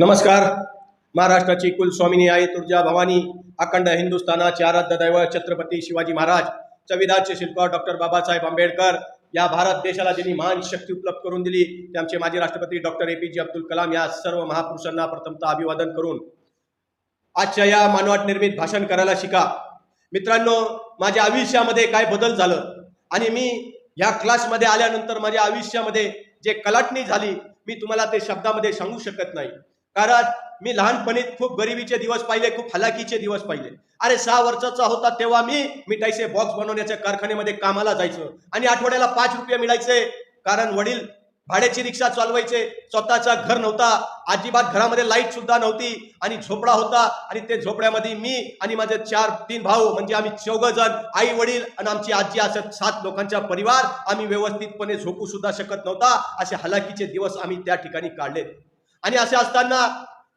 नमस्कार. महाराष्ट्राची कुलस्वामिनी आई तुळजा भवानी अखंड हिंदुस्थानाचे आराध्य दैव छत्रपती शिवाजी महाराज संविधानचे शिल्पकार डॉक्टर बाबासाहेब आंबेडकर या भारत देशाला ज्यांनी महान शक्ती उपलब्ध करून दिली ते आमचे माजी राष्ट्रपती डॉक्टर ए पी जे अब्दुल कलाम या सर्व महापुरुषांना प्रथमतः अभिवादन करून आजच्या या मानवाट निर्मित भाषण करायला शिका. मित्रांनो माझ्या आयुष्यामध्ये काय बदल झालं? आणि मी ह्या क्लासमध्ये आल्यानंतर माझ्या आयुष्यामध्ये जे कलाटणी झाली मी तुम्हाला ते शब्दामध्ये सांगू शकत नाही. कारण मी लहानपणी खूप गरिबीचे दिवस पाहिले खूप हलाखीचे दिवस पाहिले. अरे सहा वर्षाचा होता तेव्हा मी मिठाईचे बॉक्स बनवण्याच्या कारखान्यामध्ये कामाला जायचो. आणि आठवड्याला पाच रुपये मिळायचे. कारण वडील भाड्याची रिक्षा चालवायचे. स्वतःचा घर नव्हता. अजिबात घरामध्ये लाइट सुद्धा नव्हती. आणि झोपडा होता. आणि ते झोपड्यामध्ये मी आणि माझे चार तीन भाऊ म्हणजे आम्ही चौघ जण आई वडील आणि आमची आजी असं सात लोकांचा परिवार आम्ही व्यवस्थितपणे झोपू सुद्धा शकत नव्हता. असे हलाखीचे दिवस आम्ही त्या ठिकाणी काढले. आणि असे असताना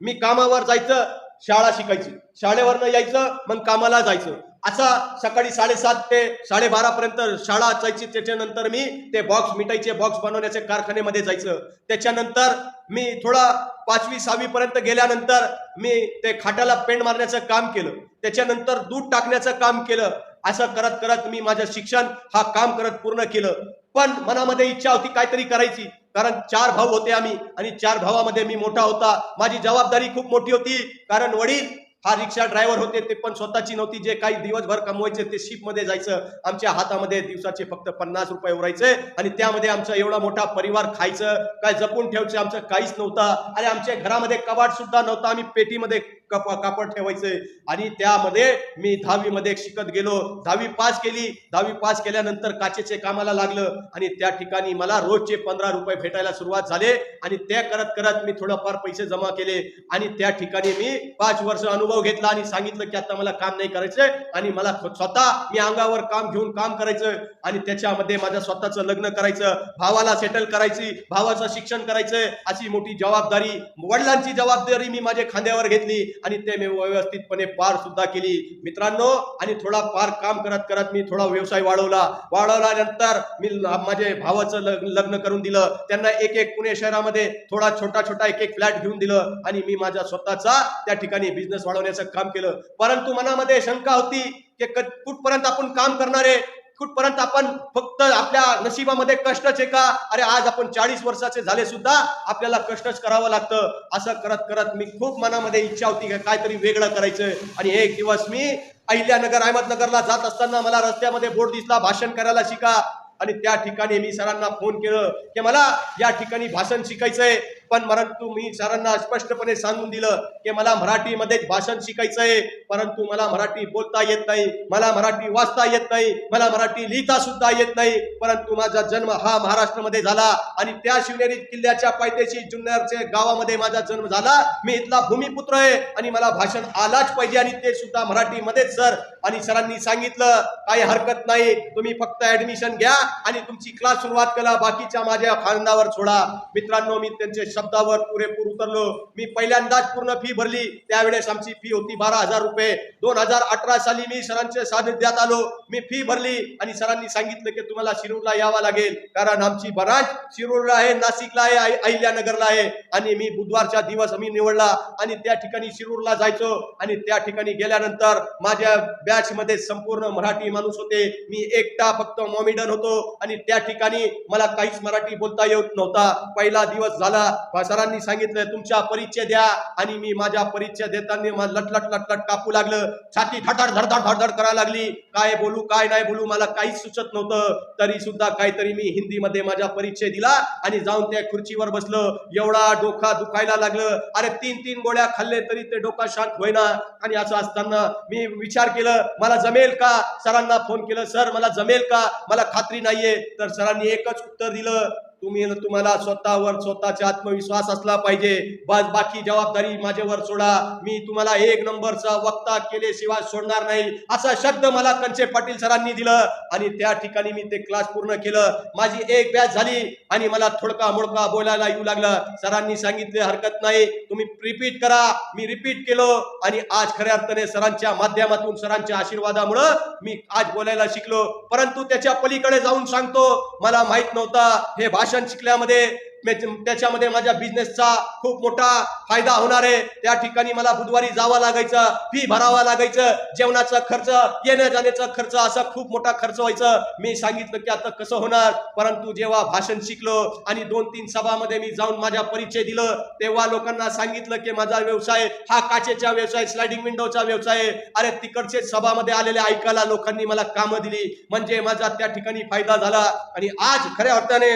मी कामावर जायचं शाळा शिकायची. शाळेवरनं यायचं मग कामाला जायचं. असा सकाळी साडेसात ते साडेबारा पर्यंत शाळा असायची त्याच्यानंतर मी ते बॉक्स मिठाईचे बॉक्स बनवण्याच्या कारखान्यामध्ये जायचं. त्याच्यानंतर मी थोडा पाचवी सहावी पर्यंत गेल्यानंतर मी ते खाटाला पेंट मारण्याचं काम केलं. त्याच्यानंतर दूध टाकण्याचं काम केलं. असं करत करत मी माझं शिक्षण हा काम करत पूर्ण केलं. पण मनामध्ये इच्छा होती काहीतरी करायची. कारण चार भाऊ होते आम्ही आणि चार भावामध्ये मी मोठा होता. माझी जबाबदारी खूप मोठी होती. कारण वडील हा रिक्षा ड्रायव्हर होते ते पण स्वतःची नव्हती. जे काही दिवसभर कमवायचे ते शिपमध्ये जायचं. आमच्या हातामध्ये दिवसाचे फक्त पन्नास रुपये उरायचे आणि त्यामध्ये आमचा एवढा मोठा परिवार खायचं. काय जपून ठेवायचं आमचं काहीच नव्हतं. आणि आमच्या घरामध्ये कबाड सुद्धा नव्हता. आम्ही पेटीमध्ये कप कापड ठेवायचे. आणि त्यामध्ये मी दहावीमध्ये शिकत गेलो. दहावी पास केली. दहावी पास केल्यानंतर काचेचे कामाला लागलं. आणि त्या ठिकाणी मला रोजचे पंधरा रुपये भेटायला सुरुवात झाले. आणि ते करत करत मी थोडंफार पैसे जमा केले. आणि त्या ठिकाणी मी पाच वर्ष अनुभव घेतला आणि सांगितलं की आता मला काम नाही करायचंय आणि मला स्वतः मी अंगावर काम घेऊन काम करायचं आणि त्याच्यामध्ये माझ्या स्वतःचं लग्न करायचं भावाला सेटल करायची भावाचं शिक्षण करायचं अशी मोठी जबाबदारी वडिलांची जबाबदारी मी माझ्या खांद्यावर घेतली आणि ते मी व्यवस्थितपणे पार सुद्धा केली. मित्रांनो आणि थोडा पार काम करत करत मी थोडा व्यवसाय वाढवला. वाढवल्यानंतर मी माझे माझ्या भावाचं लग्न करून दिलं. त्यांना एक एक पुणे शहरामध्ये थोडा छोटा छोटा एक एक फ्लॅट घेऊन दिलं आणि मी माझ्या स्वतःचा त्या ठिकाणी बिझनेस लावण्याचं काम केलं. परंतु मनामध्ये शंका होती की कुठपर्यंत आपण काम करणार आहे? कुठपर्यंत आपण फक्त आपल्या नशिबामध्ये कष्टच आहे का? अरे आज आपण चाळीस वर्षाचे झाले सुद्धा आपल्याला कष्टच करावं लागतं. असं करत करत मी खूप मनामध्ये इच्छा होती की काहीतरी वेगळं करायचं. आणि एक दिवस मी अहिल्यानगर अहमदनगरला जात असताना मला रस्त्यामध्ये बोर्ड दिसला भाषण करायला शिका. आणि त्या ठिकाणी मी सरांना फोन केलं की मला या ठिकाणी भाषण शिकायचंय. पण परंतु मी सरांना स्पष्टपणे सांगून दिलं की मला मराठीमध्येच भाषण शिकायचंय परंतु मला मराठी बोलता येत नाही मला मराठी वाचता येत नाही मला मराठी लिहिता सुद्धा येत नाही. परंतु माझा जन्म हा महाराष्ट्रामध्ये झाला आणि त्या शिवनेरी किल्ल्याच्या पायथ्याशी जुन्नरच्या गावामध्ये माझा जन्म झाला. मी इथला भूमिपुत्र आहे आणि मला भाषण आलाच पाहिजे आणि ते सुद्धा मराठीमध्येच सर. आणि सरांनी सांगितलं काही हरकत नाही तुम्ही फक्त ऍडमिशन घ्या आणि तुमची क्लास सुरुवात करा बाकीच्या माझ्या खांदावर सोडा. मित्रांनो मी त्यांच्या शब्दावर पुरेपूर उतरलो. मी पहिल्यांदाच पूर्ण फी भरली. त्यावेळेस आमची फी होती बारा हजार रुपये. दोन हजार अठरा साली मी सरांच्या सानिध्यात आलो. मी फी भरली आणि सरांनी सांगितलं की तुम्हाला शिरूरला यावं लागेल. कारण आमची ब्रांच शिरूरला आहे नाशिकला आहे अहिल्यानगरला आहे. आणि मी बुधवारचा दिवस मी निवडला. आणि त्या ठिकाणी शिरूरला जायचो. आणि त्या ठिकाणी गेल्यानंतर माझ्या बॅच मध्ये संपूर्ण मराठी माणूस होते. मी एकटा फक्त मॉमिडन होतो. आणि त्या ठिकाणी मला काहीच मराठी बोलता येत नव्हता. पहिला दिवस झाला. सरांनी सांगितलं तुमचा परिचय द्या आणि मी माझ्या परिचय देताना मला लटलट लटलट कापू लागलं. छाती धडधड धडधड धडधड करायला लागली. काय बोलू काय नाही बोलू मला काहीच सुचत नव्हतं. तरी सुद्धा काहीतरी मी हिंदीमध्ये माझा परिचय दिला आणि जाऊन त्या खुर्चीवर बसलो. एवढा डोका दुखायला लागलं. अरे तीन तीन गोळ्या खाल्ले तरी ते डोका शांत होईना. आणि असं असताना मी विचार केलं मला जमेल का? सरांना फोन केलं सर मला जमेल का? मला खात्री नाहीये. तर सरांनी एकच उत्तर दिलं तुम्ही तुम्हाला स्वतःवर स्वतःचा आत्मविश्वास असला पाहिजे. बस बाकी जबाबदारी माझ्यावर सोडा. मी तुम्हाला एक नंबरचा वक्ता केल्याशिवाय सोडणार नाही असा शब्द मला कंचे पाटील सरांनी दिलं. आणि त्या ठिकाणी मी ते क्लास पूर्ण केलं. माझी एक बॅच झाली आणि मला थोडका मोडका बोलायला येऊ लागलं. सरांनी सांगितले हरकत नाही. तुम्ही रिपीट करा. मी रिपीट केलो आणि आज खऱ्या अर्थाने सरांच्या माध्यमातून सरांच्या आशीर्वादामुळं मी आज बोलायला शिकलो. परंतु त्याच्या पलीकडे जाऊन सांगतो मला माहीत नव्हता. हे भाषण भाषण शिकल्यामध्ये त्याच्यामध्ये माझ्या बिझनेसचा खूप मोठा फायदा होणार आहे. त्या ठिकाणी मला बुधवारी जावं लागायचं फी भरावा लागायचं जेवणाचा खर्च येण्या जाण्याचा खर्च असा खूप मोठा खर्च व्हायचं. मी सांगितलं की आता कसं होणार? परंतु जेव्हा भाषण शिकलो आणि दोन तीन सभामध्ये मी जाऊन माझा परिचय दिलं तेव्हा लोकांना सांगितलं की माझा व्यवसाय हा काचेचा व्यवसाय स्लायडिंग विंडोचा व्यवसाय आहे. अरे तिकडचे सभामध्ये आलेले ऐकायला लोकांनी मला कामं दिली. म्हणजे माझा त्या ठिकाणी फायदा झाला. आणि आज खऱ्या अर्थाने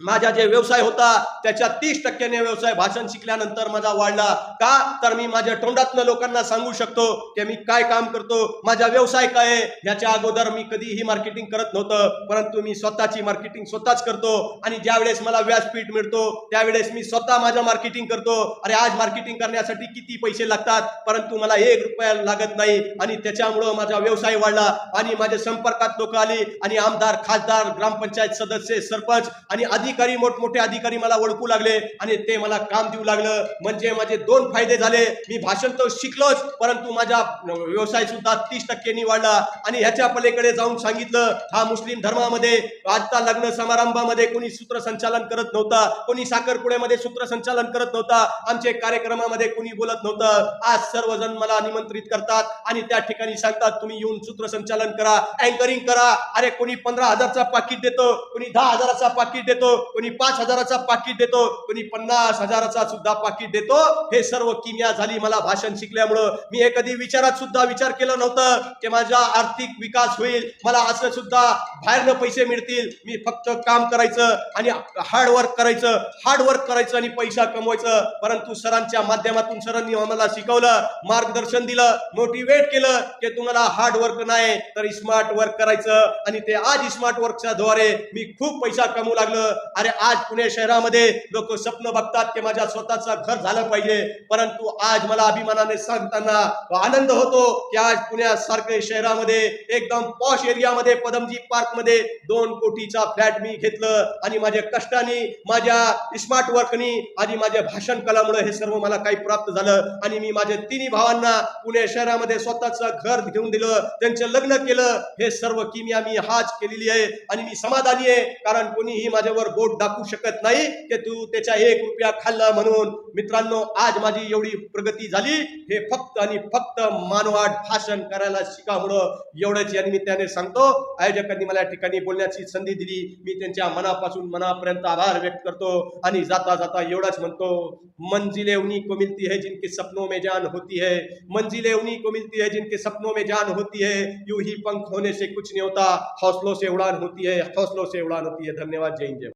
माझा जे व्यवसाय होता त्याच्या तीस टक्क्याने व्यवसाय भाषण शिकल्यानंतर माझा वाढला. का? तर मी माझ्या तोंडातनं लोकांना सांगू शकतो की मी काय काम करतो माझा व्यवसाय काय आहे? याच्या अगोदर मी कधीही मार्केटिंग करत नव्हतं परंतु मी स्वतःची मार्केटिंग स्वतःच करतो आणि ज्या वेळेस मला व्यासपीठ मिळतो त्यावेळेस मी स्वतः माझं मार्केटिंग करतो. अरे आज मार्केटिंग करण्यासाठी किती पैसे लागतात? परंतु मला एक रुपया लागत नाही आणि त्याच्यामुळं माझा व्यवसाय वाढला आणि माझ्या संपर्कात लोक आली आणि आमदार खासदार ग्रामपंचायत सदस्य सरपंच आणि अधिकारी मोठमोठे अधिकारी मला ओळखू लागले आणि ते मला काम देऊ लागलं. म्हणजे माझे दोन फायदे झाले. मी भाषण तर शिकलोच परंतु माझा व्यवसाय सुद्धा तीस टक्क्यांनी वाढला आणि ह्याच्या पलीकडे जाऊन सांगितलं हा मुस्लिम धर्मामध्ये आता लग्न समारंभामध्ये कोणी सूत्रसंचालन करत नव्हता कोणी साखरपुड्यामध्ये सूत्रसंचालन करत नव्हता आमचे कार्यक्रमामध्ये कोणी बोलत नव्हतं. आज सर्वजण मला निमंत्रित करतात आणि त्या ठिकाणी सांगतात तुम्ही येऊन सूत्रसंचालन करा अँकरिंग करा. अरे कोणी पंधरा हजारचा पाकिट देतो कोणी दहा हजाराचा पाकिट देतो कोणी पाच हजाराचा पाकिट देतो कोणी पन्नास हजाराचा सुद्धा पाकिट देतो. हे सर्व किम्या झाली मला भाषण शिकल्यामुळं. मी हे कधी विचारात सुद्धा विचार केला नव्हतं की माझा आर्थिक विकास होईल. मला असं सुद्धा बाहेरनं पैसे मिळतील. मी फक्त काम करायचं आणि हार्ड वर्क करायचं. हार्ड वर्क करायचं आणि पैसा कमवायचं. परंतु सरांच्या माध्यमातून सरांनी आम्हाला शिकवलं मार्गदर्शन दिलं मोटिवेट केलं की तुम्हाला हार्ड वर्क नाही तर स्मार्ट वर्क करायचं. आणि ते आज स्मार्ट वर्कच्या द्वारे मी खूप पैसा कमवू लागलं. अरे आज पुणे शहरामध्ये लोक स्वप्न बघतात की माझ्या स्वतःचं घर झालं पाहिजे. परंतु आज मला अभिमानाने सांगताना आनंद होतो की आज पुण्यासारख्या शहरामध्ये एकदम पॉश एरियामध्ये पदमजी पार्कमध्ये दोन कोटीचा फ्लॅट मी घेतलं. आणि माझ्या कष्टाने माझ्या स्मार्ट वर्कनी आणि माझ्या भाषण कलामुळे हे सर्व मला काही प्राप्त झालं. आणि मी माझ्या तिन्ही भावांना पुणे शहरामध्ये स्वतःचं घर घेऊन दिलं. त्यांचं लग्न केलं. हे सर्व किमिया मी हाच केलेली आहे. आणि मी समाधानी आहे. कारण कोणीही माझ्यावर बोट दाखवू शकत नाही की तू त्याच्या एक रुपया खाल्ला म्हणून. मित्रांनो आज माझी एवढी प्रगती झाली. हे फक्त आणि फक्त मानवाट भाषण करायला शिकामुळं एवढंच या निमित्ताने सांगतो. आयोजकांनी मला या ठिकाणी बोलण्याची संधी दिली. मी त्यांच्या मनापासून मनापर्यंत आभार व्यक्त करतो आणि जाता जाता एवढंच म्हणतो मंजिले उन्हीं को मिलती है जिनके सपनों में जान होती है. मंजिले उन्हीं को मिलती है जिनके सपनों में जान होती है. यूं ही पंख होने से कुछ नहीं होता. हौसलों से उड़ान होती है. हौसलों से उड़ान होती है. धन्यवाद. जय हिंद जय